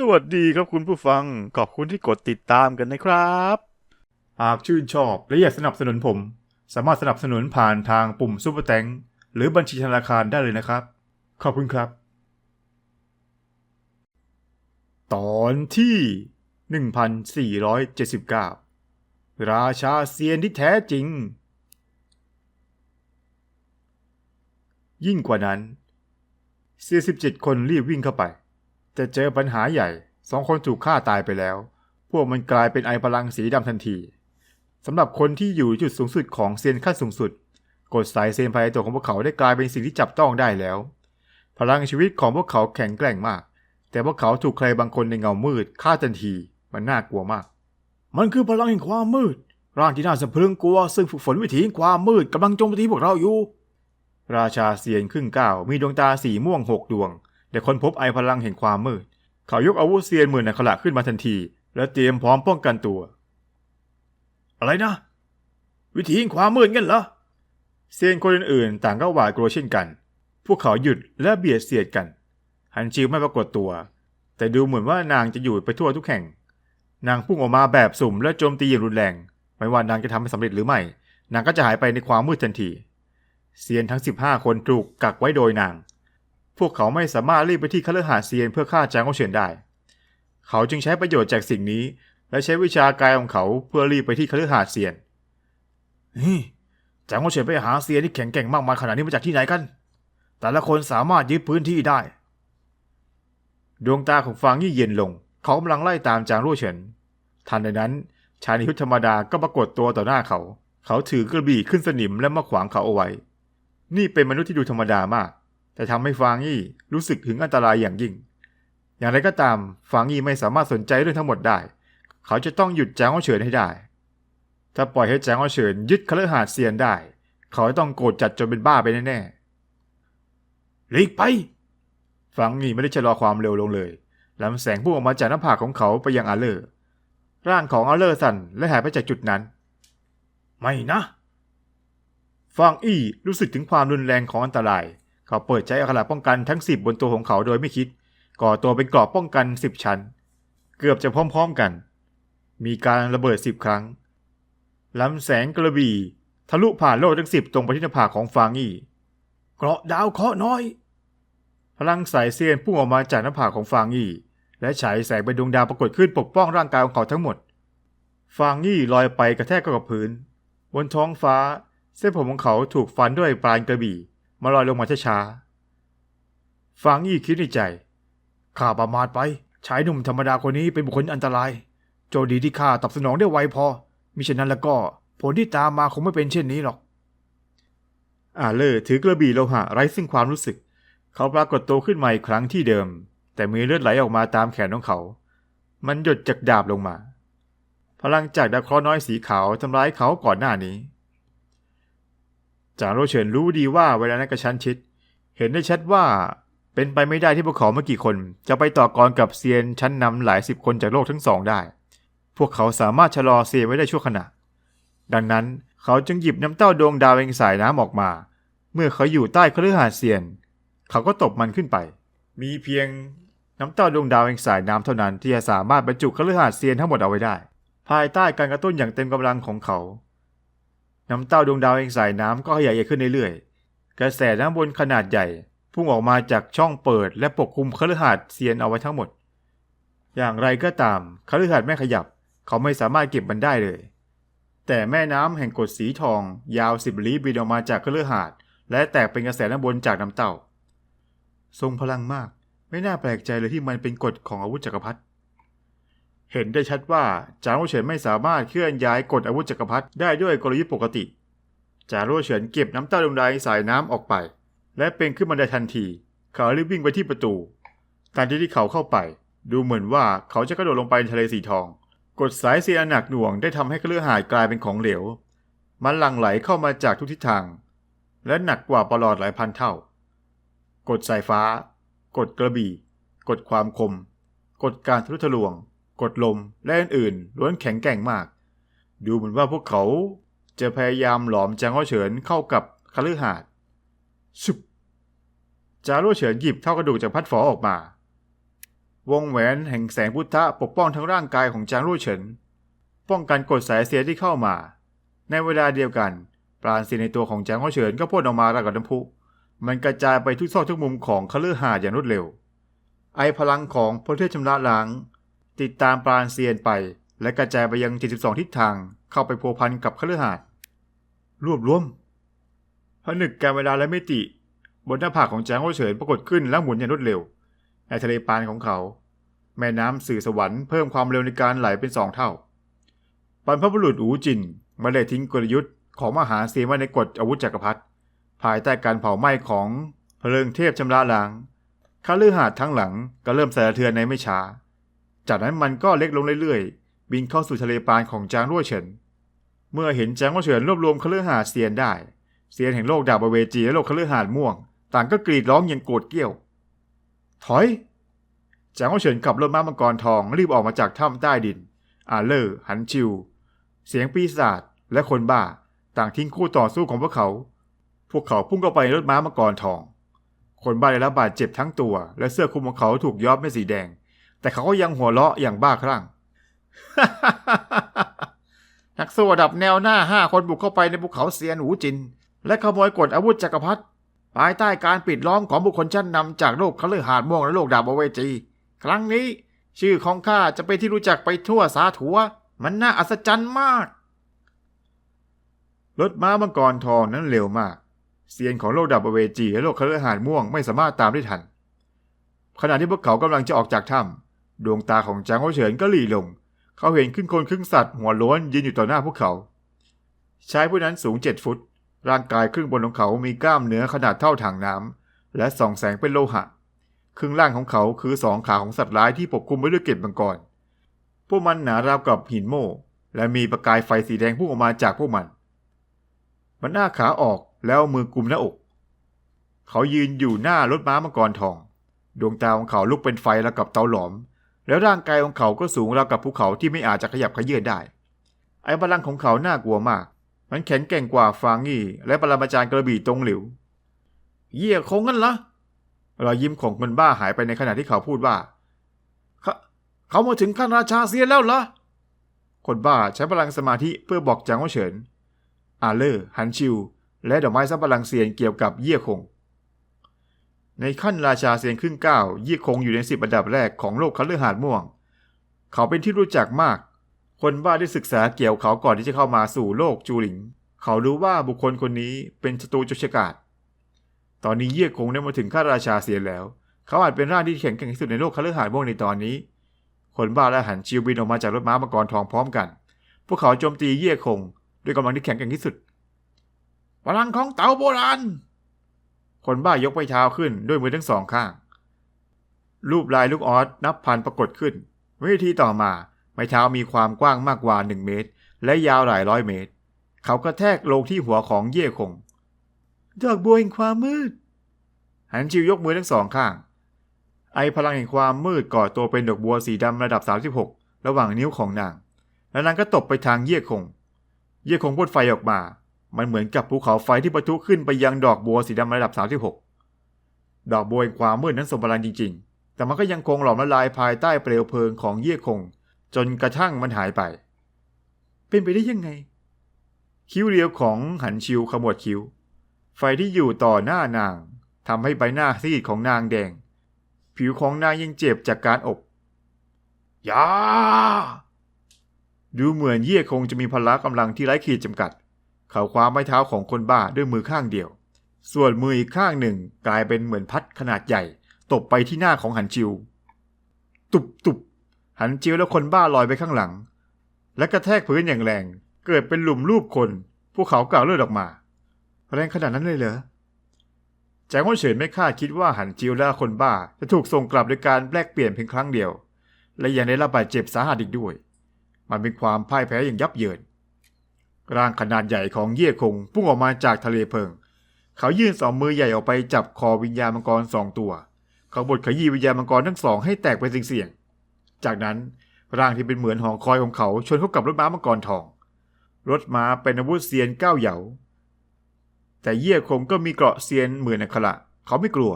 สวัสดีครับคุณผู้ฟัง ขอบคุณที่กดติดตามกันนะครับ หากชื่นชอบและอยากสนับสนุนผม สามารถสนับสนุนผ่านทางปุ่มซุปเปอร์แตงหรือบัญชีธนาคารได้เลยนะครับ ขอบคุณครับ ตอนที่ 1479 ราชาเซียนที่แท้จริง ยิ่งกว่านั้นเซียน17คนรีบวิ่งเข้าไป แต่เจอปัญหาใหญ่สองคนถูกฆ่าตายไปแล้ว พวกมันกลายเป็นไอพลังสีดำทันทีสำหรับคนที่อยู่จุดสูงสุดของเซียนขั้นสูงสุดกฎสายเซียนภายในตัวของพวกเขาได้กลายเป็นสิ่งที่จับต้องได้แล้ว พลังชีวิตของพวกเขาแข็งแกร่งมาก แต่พวกเขาถูกใครบางคนในเงามืดฆ่าทันทีมันน่ากลัวมาก มันคือพลังแห่งความมืด ร่างที่น่าสะพรึงกลัว ซึ่งฝึกฝนวิถีแห่งความมืดกำลังโจมตีพวกเราอยู่ ราชาเซียนครึ่งก้าวมีดวงตาสีม่วงหกดวง แต่คนพบไอพลังแห่งความมืด เขายกอาวุธเซียนหมื่นอัคระขึ้นมาทันที และเตรียมพร้อมป้องกันตัว อะไรนะ วิธีแห่งความมืดงั้นเหรอเซียนคนอื่นๆต่างก็หวาดกลัวเช่นกัน พวกเขาหยุดและเบียดเสียดกัน ฮันจิวไม่ปรากฏตัว แต่ดูเหมือนว่านางจะอยู่ไปทั่วทุกแห่ง นางพุ่งออกมาแบบสุ่มและโจมตีอย่างรุนแรง ไม่ว่านางจะทำให้สำเร็จหรือไม่ นางก็จะหายไปในความมืดทันที เซียนทั้ง 15 คนถูกกักไว้โดยนาง พวกเขาไม่สามารถรีบไปที่คฤหาสน์เซียนเพื่อฆ่าจางโอเฉินได้ เขาจึงใช้ประโยชน์จากสิ่งนี้ และใช้วิชากายของเขาเพื่อรีบไปที่คฤหาสน์เซียนนี่จางโอเฉินไปหาเซียนที่แข็งแกร่งมากมายขนาดนี้มาจากที่ไหนกัน แต่ละคนสามารถยึดพื้นที่ได้ ดวงตาของฟางยี่เย็นลง เขากำลังไล่ตามจางโอเฉิน ทันใดนั้นชายในชุดธรรมดาก็ปรากฏตัวต่อหน้าเขา เขาถือกระบี่ขึ้นสนิมและมาขวางเขาเอาไว้ นี่เป็นมนุษย์ที่ดูธรรมดามาก แต่ทำให้ฟางยี่รู้สึกถึงอันตรายอย่างยิ่ง อย่างไรก็ตามฟางยี่ไม่สามารถสนใจเรื่องทั้งหมดได้ เขาจะต้องหยุดจางอ้อเฉินให้ได้ ถ้าปล่อยให้จางอ้อเฉินยึดคฤหาสน์เซียนได้ เขาจะต้องโกรธจัดจนเป็นบ้าไปแน่ๆหลีกไปฟางยี่ไม่ได้ชะลอความเร็วลงเลยลำแสงพุ่งออกมาจากหน้าผากของเขาไปยังอาเลอร์ร่างของอาเลอร์สั่นและหายไปจากจุดนั้น ไม่นะฟางอี้รู้สึกถึงความรุนแรงของอันตราย เขาเปิดใช้อัคระป้องกันทั้งสิบบนตัวของเขาโดยไม่คิด ก่อตัวเป็นกรอบป้องกันสิบชั้น เกือบจะพร้อมๆกัน มีการระเบิดสิบครั้งลำแสงกระบี่ ทะลุผ่านโลกทั้งสิบตรงไปที่หน้าผากของฟางอี้เกราะดาวเคราะห์น้อย พลังสายเซียนพุ่งออกมาจากหน้าผากของฟางอี้และฉายแสงเป็นดวงดาวปรากฏขึ้นปกป้องร่างกายของเขาทั้งหมด ฟางอี้ลอยไปกระแทกกับพื้น บนท้องฟ้า เส้นผมของเขาถูกฟันด้วยปลายกระบี่ มาลอยลงมาช้าๆฟางอี้คิดในใจ ข้าประมาทไป ชายหนุ่มธรรมดาคนนี้เป็นบุคคลอันตราย โจดีที่ข้าตอบสนองได้ไวพอ มิฉะนั้นแล้วก็ ผลที่ตามมาคงไม่เป็นเช่นนี้หรอก อาเลอร์ถือกระบี่โลหะไร้ซึ่งความรู้สึก เขาปรากฏตัวขึ้นมาอีกครั้งที่เดิม แต่มีเลือดไหลออกมาตามแขนของเขา มันหยดจากดาบลงมา พลังจากดาวเคราะห์น้อยสีขาวทำร้ายเขาก่อนหน้านี้ จางโรเฉินรู้ดีว่าเวลานั้นกระชั้นชิด เห็นได้ชัดว่าเป็นไปไม่ได้ที่พวกเขาไม่กี่คน จะไปต่อกรกับเซียนชั้นนำหลายสิบคนจากโลกทั้งสองได้ พวกเขาสามารถชะลอเซียนไว้ได้ชั่วขณะ ดังนั้นเขาจึงหยิบน้ำเต้าดวงดาวเองสายน้ำออกมา เมื่อเขาอยู่ใต้คฤหาสน์เซียน เขาก็ตบมันขึ้นไป มีเพียงน้ำเต้าดวงดาวเองสายน้ำเท่านั้นที่จะสามารถบรรจุคฤหาสน์เซียนทั้งหมดเอาไว้ได้ ภายใต้การกระตุ้นอย่างเต็มกำลังของเขา น้ำเต้าดวงดาวเองสายน้ำก็ขยายใหญ่ขึ้นเรื่อยๆ กระแสน้ำวนขนาดใหญ่ พุ่งออกมาจากช่องเปิด และปกคลุมคฤหาสน์เซียนเอาไว้ทั้งหมด อย่างไรก็ตามคฤหาสน์ไม่ขยับ เขาไม่สามารถเก็บมันได้เลย แต่แม่น้ำแห่งกรดสีทอง ยาวสิบลี้บินออกมาจากคฤหาสน์และแตกเป็นกระแสน้ำวนจากน้ำเต้า ทรงพลังมาก ไม่น่าแปลกใจเลยที่มันเป็นกฎของอาวุธจักรพรรดิ เห็นได้ชัดว่าจางโรเฉินไม่สามารถเคลื่อนย้ายกดอาวุธจักรพรรดิได้ด้วยกลยุทธ์ปกติ จางโรเฉินเก็บน้ำเต้าดวงใดสายน้ำออกไป และเป็นขึ้นมาได้ทันที เขารีบวิ่งไปที่ประตูทันทีที่เขาเข้าไป ดูเหมือนว่าเขาจะกระโดดลงไปในทะเลสีทองกดสายเสียนหนักหน่วงได้ทำให้เครือหาดกลายเป็นของเหลว มันหลั่งไหลเข้ามาจากทุกทิศทาง และหนักกว่าปลอดหลายพันเท่ากดสายฟ้ากดกระบี่กดความคมกดการทะลุทะลวง กดลมและอื่นๆล้วนแข็งแกร่งมาก ดูเหมือนว่าพวกเขาจะพยายามหลอมจางโอเฉินเข้ากับคฤหาสน์ชุบจางโอเฉินหยิบเท่ากระดูกจากพัดฝอออกมา วงแหวนแห่งแสงพุทธะปกป้องทั้งร่างกายของจางรู่เฉิน ป้องกันกดสายเสียที่เข้ามา ในเวลาเดียวกัน ปราณสีในตัวของจางรู่เฉินก็พ่นออกมาราวกับน้ำพุ มันกระจายไปทุกซอกทุกมุมของคฤหาสน์อย่างรวดเร็ว ไอพลังของพระเทพชำระล้าง ติดตามปราณเซียนไป และกระจายไปยัง 72 ทิศทางเข้าไปพัวพันกับคฤหาสน์รวบรวมผนึกการเวลาและมิติ บนหน้าผากของจางโอเฉินปรากฏขึ้นและหมุนอย่างรวดเร็วในทะเลปานของเขา แม่น้ำสื่อสวรรค์เพิ่มความเร็วในการไหลเป็นสองเท่าบรรพบุรุษอูจินไม่ได้ทิ้งกลยุทธ์ของมหาเซียนไว้ในกฎอาวุธจักรพรรดิภายใต้การเผาไหม้ของเพลิงเทพชำระล้างคฤหาสทั้งหลังก็เริ่มสะเทือนในไม่ช้า จากนั้นมันก็เล็กลงเรื่อยๆ บินเข้าสู่ทะเลปานของจางรั่วเฉิน เมื่อเห็นจางรั่วเฉินรวบรวมคฤหาสน์เซียนได้เซียนแห่งโลกดาบเวจีและโลกคฤหาสน์ม่วง ต่างก็กรีดร้องอย่างโกรธเกี้ยว ถอยจางรั่วเฉินขับรถม้ามังกรทองรีบออกมาจากถ้ำใต้ดิน อาเลอร์หันชิว เสียงปีศาจและคนบ้าต่างทิ้งคู่ต่อสู้ของพวกเขา พวกเขาพุ่งเข้าไปในรถม้ามังกรทอง คนบ้าได้รับบาดเจ็บทั้งตัว และเสื้อคลุมของเขาถูกย้อมเป็นสีแดง แต่เขาก็ยังหัวเราะอย่างบ้าคลั่ง นักสู้ระดับแนวหน้าห้าคนบุกเข้าไปในภูเขาเซียนหูจิน และขโมยกดอาวุธจักรพรรดิภายใต้การปิดล้อมของบุคคลชั้นนำจากโลกคฤหาสน์ม่วงและโลกดาบเวจี ครั้งนี้ ชื่อของข้าจะเป็นที่รู้จักไปทั่วสาถัว มันน่าอัศจรรย์มาก รถม้ามังกรทองนั้นเร็วมาก เซียนของโลกดาบเวจีและโลกคฤหาสน์ม่วงไม่สามารถตามได้ทัน ขณะที่พวกเขากำลังจะออกจากถ้ำ ดวงตาของจางโอเฉินก็หลีลง เขาเห็นครึ่งคนครึ่งสัตว์หัวล้วนยืนอยู่ต่อหน้าพวกเขา ชายผู้นั้นสูงเจ็ดฟุต ร่างกายครึ่งบนของเขามีกล้ามเนื้อขนาดเท่าถังน้ำและส่องแสงเป็นโลหะ ครึ่งล่างของเขาคือสองขาของสัตว์ร้ายที่ปกคลุมไปด้วยเกล็ดมังกร พวกมันหนาราวกับหินโม่และมีประกายไฟสีแดงพุ่งออกมาจากพวกมัน มันหน้าขาออกแล้วมือกุมหน้าอก เขายืนอยู่หน้ารถม้ามังกรทอง ดวงตาของเขาลุกเป็นไฟแล้วกับเตาหลอม แล้วร่างกายของเขาก็สูงราวกับภูเขาที่ไม่อาจจะขยับขยื้อนได้ ไอ้พลังของเขาน่ากลัวมาก มันแข็งแกร่งกว่าฟางงี่ และปรมาจารย์กระบี่ตรงหลิว เยี่ยคงงั้นเหรอรอยยิ้มของคนบ้าหายไปในขณะที่เขาพูดว่าเขาเขามาถึงขั้นราชาเซียนแล้วเหรอคนบ้าใช้พลังสมาธิเพื่อบอกจางว่าเฉินอาเลอร์ฮันชิว และดอกไม้ซับพลังเซียนเกี่ยวกับเยี่ยคง ในขั้นราชาเซียนครึ่งเก้าเยี่ยคงอยู่ในสิบอันดับแรกของโลกคัลเลอร์หาดม่วง เขาเป็นที่รู้จักมาก คนบ้าได้ศึกษาเกี่ยวเขาก่อนที่จะเข้ามาสู่โลกจูหลิง เขารู้ว่าบุคคลคนนี้เป็นศัตรูจุชกาศตอนนี้เยี่ยคงได้มาถึงขั้นราชาเซียนแล้ว เขาอาจเป็นร่างที่แข็งแกร่งที่สุดในโลกคัลเลอร์หาดม่วงในตอนนี้ คนบ้าและหันชิวบินออกมาจากรถม้ามังกรทองพร้อมกัน พวกเขาโจมตีเยี่ยคง ด้วยกำลังที่แข็งแกร่งที่สุดพลังของเต่าโบราณ คนบ้ายกไม้เท้าขึ้นด้วยมือทั้งสองข้าง รูปลายลูกออสนับพันปรากฏขึ้น วิธีต่อมาไม้เท้ามีความกว้างมากกว่าหนึ่งเมตร และยาวหลายร้อยเมตร เขากระแทกลงที่หัวของเย่คงดอกบัวแห่งความมืด หันชิวยกมือทั้งสองข้าง ไอพลังแห่งความมืดก่อตัวเป็นดอกบัวสีดำระดับ 36 ระหว่างนิ้วของนาง แล้วนางก็ตบไปทางเย่คง เย่คงพ่นไฟออกมา มันเหมือนกับภูเขาไฟที่ปะทุขึ้นไปยังดอกบัวสีดำระดับ 36 ดอกบัวแห่งความมืดนั้นทรงพลังจริง ๆ แต่มันก็ยังคงหลอมละลายภายใต้เปลวเพลิงของเยี่ยคง จนกระทั่งมันหายไป เป็นไปได้ยังไง คิ้วเรียวของหันชิวขมวดคิ้ว ไฟที่อยู่ต่อหน้านางทำให้ใบหน้าซีดของนางแดง ผิวของนางยังเจ็บจากการอบยาดูเหมือนเยี่ยคงจะมีพละกำลังที่ไร้ขีดจำกัด เขาคว้าไม้เท้าของคนบ้าด้วยมือข้างเดียว ส่วนมืออีกข้างหนึ่งกลายเป็นเหมือนพัดขนาดใหญ่ ตบไปที่หน้าของหันจิว ตุบตุบหันจิวและคนบ้าลอยไปข้างหลัง และกระแทกพื้นอย่างแรง เกิดเป็นหลุมรูปคน พวกเขากล่าวเลือดออกมาแรงขนาดนั้นเลยเหรอแจงว่าเฉินไม่คาดคิดว่าหันจิวและคนบ้า จะถูกส่งกลับโดยการแปลกเปลี่ยนเพียงครั้งเดียว และยังได้รับบาดเจ็บสาหัสอีกด้วย มันเป็นความพ่ายแพ้อย่างยับเยิน ร่างขนาดใหญ่ของเย่คงพุ่งออกมาจากทะเลเพลิง เขายื่นสองมือใหญ่ออกไปจับคอวิญญาณมังกรสองตัว เขาบดขยี้วิญญาณมังกรทั้งสองให้แตกเป็นเสี่ยงๆจากนั้นร่างที่เป็นเหมือนหองคอยของเขาชนเข้ากับรถม้ามังกรทอง รถม้าเป็นอาวุธเซียนก้าวเหยาแต่เยี่ยคงก็มีเกราะเซียนเหมือนอัคระเขาไม่กลัว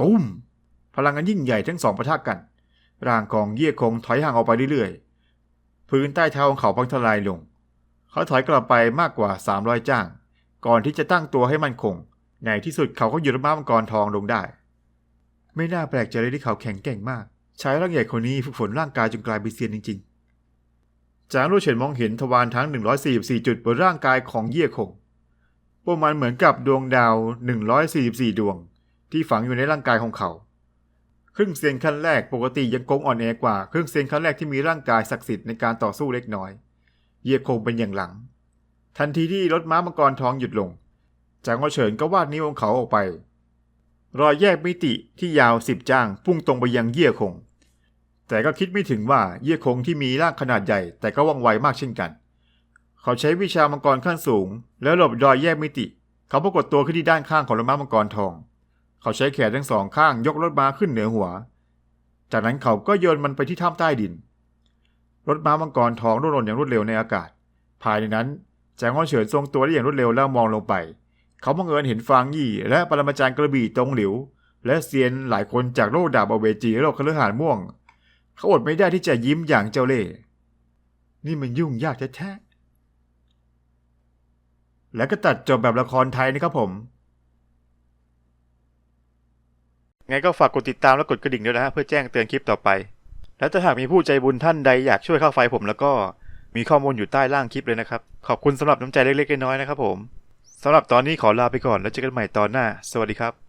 ตุ้ม พลังงานยิ่งใหญ่ทั้งสองประทะกัน ร่างของเยี่ยคงถอยห่างออกไปเรื่อยๆ พื้นใต้เท้าของเขาพังทลายลง เขาถอยกลับไปมากกว่า 300 จ้าง ก่อนที่จะตั้งตัวให้มั่นคง ในที่สุดเขาก็หยุดม้ามังกรทองลงได้ ไม่น่าแปลกใจเลยที่เขาแข็งแกร่งมาก ใชายร่างใหญ่คนนี้ฝึกฝนร่างกายจนกลายเป็นเซียนจริง ๆ จางรู้เฉินมองเห็นทวารทั้ง 144 จุดบนร่างกายของเยี่ยคง พวกมันเหมือนกับดวงดาว 144 ดวง ที่ฝังอยู่ในร่างกายของเขาครึ่งเซียนขั้นแรกปกติยังคงอ่อนแอกว่าครึ่งเซียนขั้นแรกที่มีร่างกายศักดิ์สิทธิ์ในการต่อสู้เล็กน้อย เยี่คงเป็นอย่างหลัง ทันทีที่รถม้ามังกรทองหยุดลง จางเฉินก็วาดนิ้วของเขาออกไป รอยแยกมิติที่ยาวสิบจ้างพุ่งตรงไปยังเยี่ยคง แต่ก็คิดไม่ถึงว่าเยี่ยคงที่มีร่างขนาดใหญ่ แต่ก็ว่องไวมากเช่นกัน เขาใช้วิชามังกรขั้นสูง แล้วหลบรอยแยกมิติ เขาปรากฏตัวขึ้นที่ด้านข้างของรถม้ามังกรทอง เขาใช้แขนทั้งสองข้างยกรถม้าขึ้นเหนือหัว จากนั้นเขาก็โยนมันไปที่ถ้ำใต้ดิน รถม้ามังกรทองร่วงหล่นอย่างรวดเร็วในอากาศ ภายในนั้นแจงฮ้อเฉินทรงตัวได้อย่างรวดเร็วแล้วมองลงไป เขาบังเอิญเห็นฟางยี่ และปรมาจารย์กระบี่ตรงหลิว และเซียนหลายคนจากโลกดาบอเวจีและโลกคฤหาสน์ม่วง เขาอดไม่ได้ที่จะยิ้มอย่างเจ้าเล่ห์นี่มันยุ่งยากแท้ๆและก็ตัดจบแบบละครไทยนะครับผมไงก็ฝากกดติดตามและกดกระดิ่งด้วยนะฮะเพื่อแจ้งเตือนคลิปต่อไป และถ้าหากมีผู้ใจบุญท่านใดอยากช่วยค่าไฟผมแล้วก็มีข้อมูลอยู่ใต้ล่างคลิปเลยนะครับ ขอบคุณสำหรับน้ำใจเล็กๆน้อยๆนะครับผมสำหรับตอนนี้ขอลาไปก่อนแล้วเจอกันใหม่ตอนหน้า สวัสดีครับ